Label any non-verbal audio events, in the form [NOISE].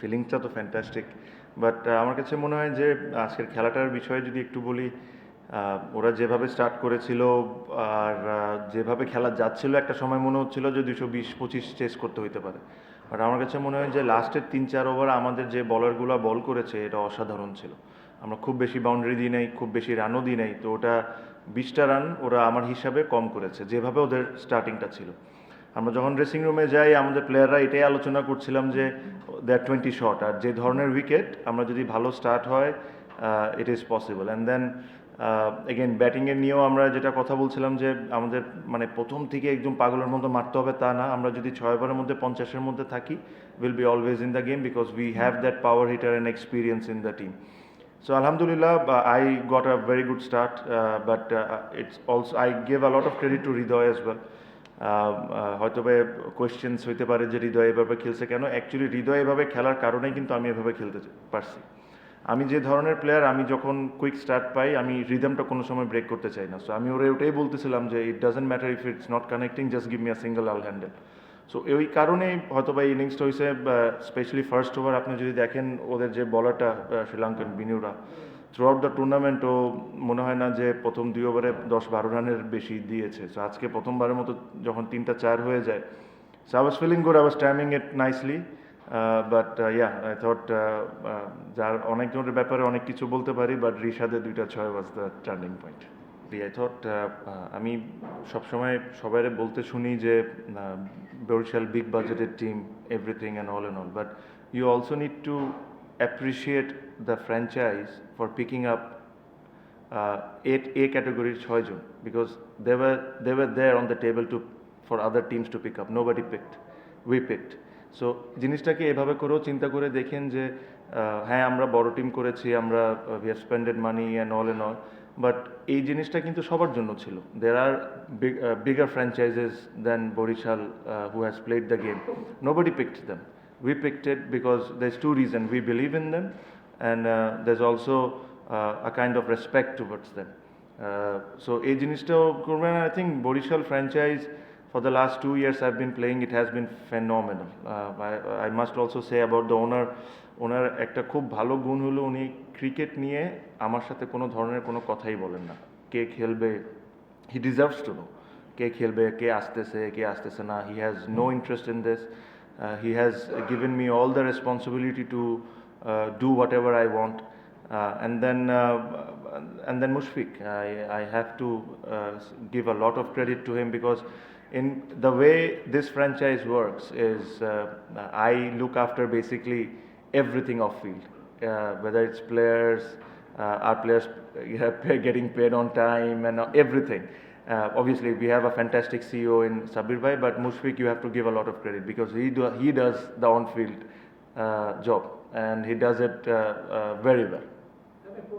ফিলিংসটা তো fantastic but আমার কাছে মনে হয় যে, আজকের খেলাটার বিষয়ে যদি একটু বলি ওরা যেভাবে স্টার্ট করেছিল আর যেভাবে খেলা যাচ্ছিল, একটা সময় মনে হচ্ছিল যে দুশো বিশ পঁচিশ চেস করতে হইতে পারে। বাট আমার কাছে মনে হয় যে লাস্টের তিন চার ওভার আমাদের যে বলারগুলো বল করেছে, এটা অসাধারণ ছিল। আমরা খুব বেশি বাউন্ডারি দিই নাই, খুব বেশি রানও দিই নাই, তো ওটা বিশটা রান ওরা আমার হিসাবে কম করেছে, যেভাবে ওদের স্টার্টিংটা ছিল। আমরা যখন ড্রেসিং রুমে যাই আমাদের প্লেয়াররা এটাই আলোচনা করছিলাম যে দ্যাট টোয়েন্টি শট আর যে ধরনের উইকেট আমরা যদি ভালো স্টার্ট হয় it is possible and then again ব্যাটিংয়ের নিয়েও আমরা যেটা কথা বলছিলাম যে আমাদের মানে প্রথম থেকে একদম পাগলের মতো মারতে হবে তা না। আমরা যদি ছয় ওভারের মধ্যে পঞ্চাশের মধ্যে থাকি will be always in the game because we have that power hitter and experience in the team So Alhamdulillah, uh, I got a very good start, uh, but uh, it's also I give a lot of credit well. হয়তো বা questions হইতে পারে যে হৃদয় এভাবে খেলছে কেন? Actually হৃদয় এভাবে খেলার কারণেই কিন্তু আমি এভাবে খেলতে পারছি। আমি যে ধরনের প্লেয়ার আমি যখন কুইক স্টার্ট পাই, আমি রিদমটা কোনো সময় ব্রেক করতে চাই না। সো আমি ওরে ওটাই বলতেছিলাম যে it doesn't matter if it's not connecting just give me a single all handle so ওই কারণেই হয়তো বা ইনিংসটা হয়েছে স্পেশালি ফার্স্ট ওভার আপনি যদি দেখেন, ওদের যে বলারটা Sri Lankan Binura throughout the tournament ও মনে হয় না যে প্রথম দুই ওভারে দশ বারো রানের বেশি দিয়েছে। সো আজকে প্রথমবারের মতো যখন তিনটা চার হয়ে যায়। So I was feeling good I was timing it nicely but yeah I thought যার অনেকজনের ব্যাপারে অনেক কিছু বলতে পারি বাট রিশাদের দুইটা ছয় was the turning point I thought আমি সবসময় সবাই বলতে শুনি যে বরিশাল বিগ বাজেটের team everything and all and all but you also need to appreciate the franchise for picking up eight A category ছয়জন because they were they were there on the table to, for other teams to pick up. Nobody picked. We picked. So, জিনিসটাকে এভাবে করেও চিন্তা করে দেখেন যে হ্যাঁ আমরা বড় টিম করেছি, আমরা we have spended money and all and all but এই জিনিসটা কিন্তু সবার জন্য ছিল। দের আর bigger franchises than Barishal who has played the game nobody picked them we picked it because there's two reasons we believe in them and uh, there's also uh, a kind of respect towards them uh, so এই জিনিসটাও করবেন I think Barishal franchise for the last two years I've been playing it has been phenomenal uh, I, I must also say about the owner ওনার একটা খুব ভালো গুণ হলো উনি ক্রিকেট নিয়ে আমার সাথে কোনো ধরনের কোনো কথাই বলেন না কে খেলবে হি ডিজার্ভস টু নো কে খেলবে কে আসতেছে কে আসতেছে না he has no interest in this Uh, he has given me all the responsibility to uh, do whatever I want. Uh, and then, and then Mushfiq, I, I have to give a lot of credit to him because in the way this franchise works is uh, I look after basically everything off field, uh, whether it's players, uh, our players [LAUGHS] getting paid on time, and everything. Uh, obviously, we have a fantastic CEO in Sabir Bhai, but Mushfiq, you have to give a lot of credit because he do, he does the on-field uh, job and he does it uh, uh, very well.